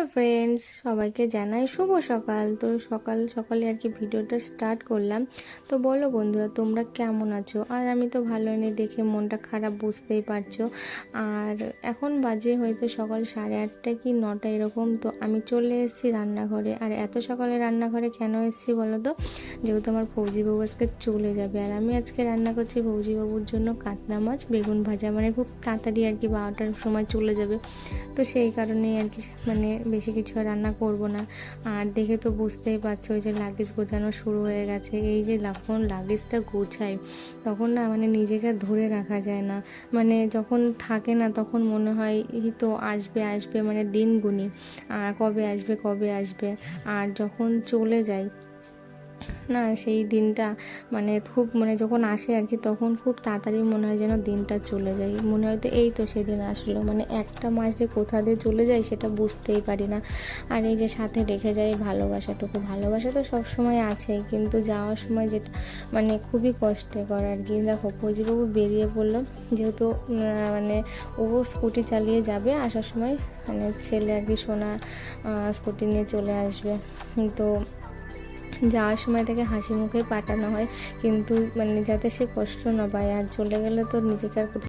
Hello friends সবাইকে জানাই শুভ সকাল। তো সকাল সকালে আর কি ভিডিওটা স্টার্ট করলাম। তো বলো বন্ধুরা, তোমরা কেমন আছো? আর আমি তো ভালো নেই, দেখে মনটা খারাপ, বুঝতেই পারছ। আর এখন বাজে হয়তো সকাল সাড়ে আটটা কি নটা এরকম। তো আমি চলে এসেছি রান্নাঘরে। আর এত সকালে রান্নাঘরে কেন এসেছি বলো তো? যেহেতু আমার ফৌজিবাবু আজকে চলে যাবে। আর আমি আজকে রান্না করছি ফৌজিবাবুর জন্য কাতলা মাছ, বেগুন ভাজা। মানে খুব তাড়াতাড়ি আর কি বারোটার সময় চলে যাবে। তো সেই কারণেই আর কি মানে বেশি কিছু আর রান্না করব না। আর দেখে তো বুঝতেই পারছ, ওই যে লাগেজ গোছানো শুরু হয়ে গেছে। এই যে যখন লাগেজটা গোছাই, তখন না মানে নিজেকে ধরে রাখা যায় না। মানে যখন থাকে না, তখন মনে হয়, এই তো আসবে আসবে। মানে দিন গুনি, আর কবে আসবে কবে আসবে? আর যখন চলে যায় না, সেই দিনটা মানে খুব মানে যখন আসে আর কি তখন খুব তাড়াতাড়ি মনে হয় যেন দিনটা চলে যায়। মনে হয় তো এই তো সেদিন আসলো। মানে একটা মাস যে কোথা দিয়ে চলে যায় সেটা বুঝতেই পারি না। আর এই যে সাথে রেখে যায় ভালোবাসাটুকু। ভালোবাসা তো সব সময় আছে, কিন্তু যাওয়ার সময় যেটা মানে খুবই কষ্টকর আর কি দেখো, ফৌজিবাবু বেরিয়ে পড়ল। যেহেতু মানে ও স্কুটি চালিয়ে যাবে আসার সময়। মানে ছেলে আর কি সোনা স্কুটি নিয়ে চলে আসবে। তো যাওয়ার সময় তাকে হাসি মুখে পাঠানো হয়। কিন্তু মানে যাতে সে কষ্ট না পায়, আর চলে গেলে তো নিজেকে আর